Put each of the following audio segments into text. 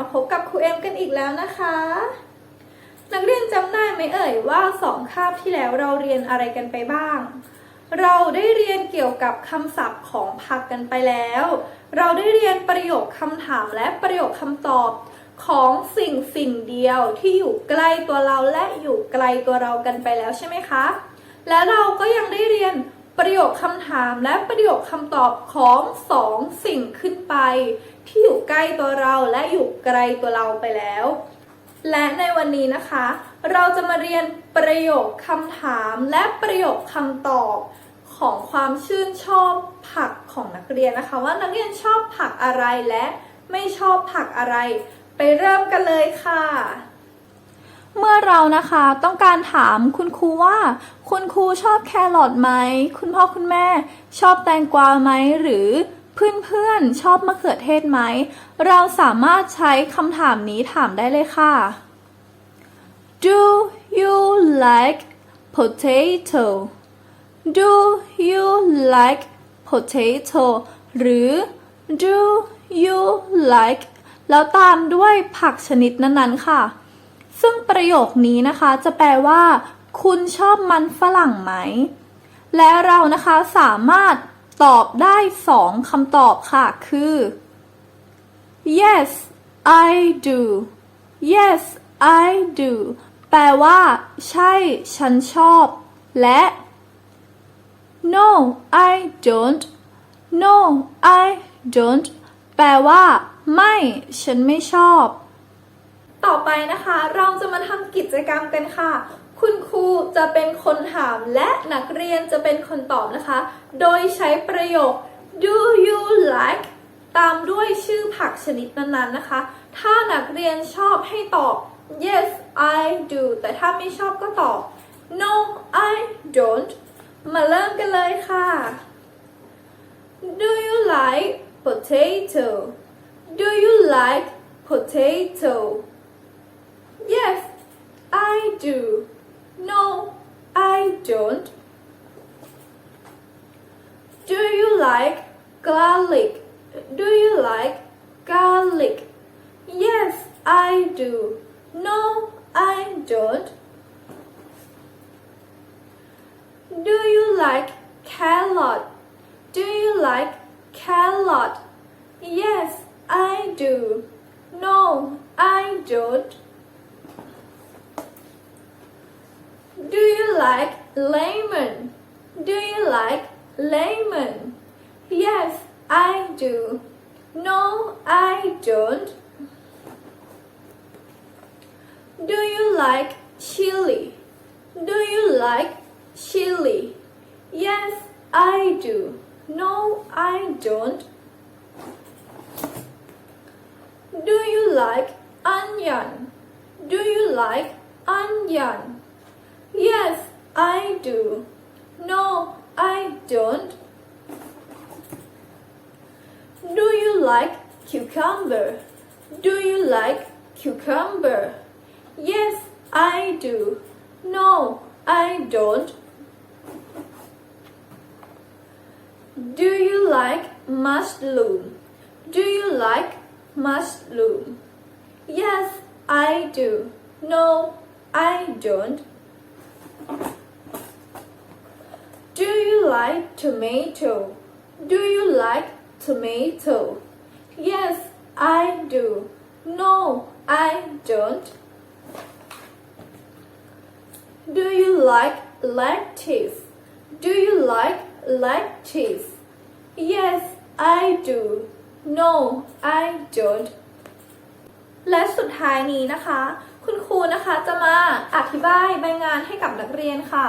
มาพบกับครูเอ็มกันอีกแล้วนะคะ นักเรียนจำได้ไหมเอ่ยว่าสองคาบที่แล้วเราเรียนอะไรกันไปบ้าง เราได้เรียนเกี่ยวกับคำศัพท์ของผักกันไปแล้ว เราได้เรียนประโยคคำถามและประโยคคำตอบของสิ่งสิ่งเดียวที่อยู่ใกล้ตัวเราและอยู่ไกลตัวเรากันไปแล้วใช่ไหมคะ และเราก็ยังได้เรียนประโยคคำถามและประโยคคำตอบของสองสิ่งขึ้นไปที่อยู่ใกล้ตัวเราและอยู่ไกลตัวเราไปแล้ว และในวันนี้นะคะ เราจะมาเรียนประโยคคำถามและประโยคคำตอบของความชื่นชอบผักของนักเรียนนะคะ ว่านักเรียนชอบผักอะไรและไม่ชอบผักอะไร ไปเริ่มกันเลยค่ะ เมื่อเรานะคะต้องการถามคุณครูว่า คุณครูชอบแครอทไหม คุณพ่อคุณแม่ ชอบแตงกวาไหมหรือ เพื่อนๆชอบมะเขือเทศไหม เราสามารถใช้คำถามนี้ถามได้เลยค่ะ Do you like potato Do you like potato หรือ Do you like แล้วตามด้วยผักชนิดนั้นๆค่ะ ซึ่งประโยคนี้นะคะจะแปลว่า คุณชอบมันฝรั่งไหม และเรานะคะสามารถ ตอบได้สองคำตอบค่ะ คือ yes I do yes I do แปลว่า ใช่ ฉันชอบ และ no I don't no I don't แปลว่า ไม่ ฉันไม่ชอบ ต่อไปนะคะ เราจะมาทำกิจกรรมกันค่ะ คุณครูจะเป็นคนถามและนักเรียนจะเป็นคนตอบนะคะ โดยใช้ประโยค do you like ตามด้วยชื่อผักชนิดนั้นๆนะคะ ถ้านักเรียนชอบให้ตอบ yes I do แต่ถ้าไม่ชอบก็ตอบ no I don't มาเริ่มกันเลยค่ะ do you like potato do you like potato Yes, I do. No, I don't. Do you like garlic? Do you like garlic? Yes, I do. No, I don't. Do you like carrot? Do you like carrot? Yes, I do. No, I don't. Do you like lemon? Do you like lemon? Yes, I do. No, I don't. Do you like chili? Do you like chili? Yes, I do. No, I don't. Do you like onion? Do you like onion? Yes, I do. No, I don't. Do you like cucumber? Do you like cucumber? Yes, I do. No, I don't. Do you like mushroom? Do you like mushroom? Yes, I do. No, I don't. Like tomato? Do you like tomato? Yes, I do. No, I don't. Do you like lettuce? Do you like lettuce? Yes, I do. No, I don't. และสุดท้ายนี้นะคะ คุณครูนะคะจะมาอธิบายใบงานให้กับนักเรียนค่ะ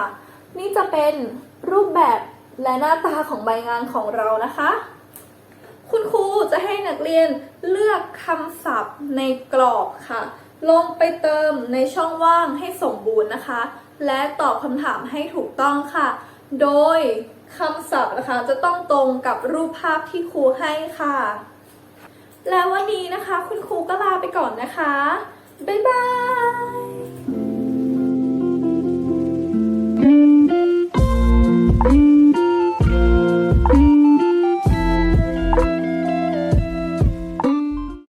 นี่จะเป็นรูปแบบ และหน้าตาของใบงานของเรานะคะ คุณครูจะให้นักเรียนเลือกคำศัพท์ในกรอบค่ะ ลงไปเติมในช่องว่างให้สมบูรณ์นะคะ และตอบคำถามให้ถูกต้องค่ะ โดยคำศัพท์นะคะจะต้องตรงกับรูปภาพที่ครูให้ค่ะ แล้ววันนี้นะคะ คุณครูก็ลาไปก่อนนะคะ บ๊ายบาย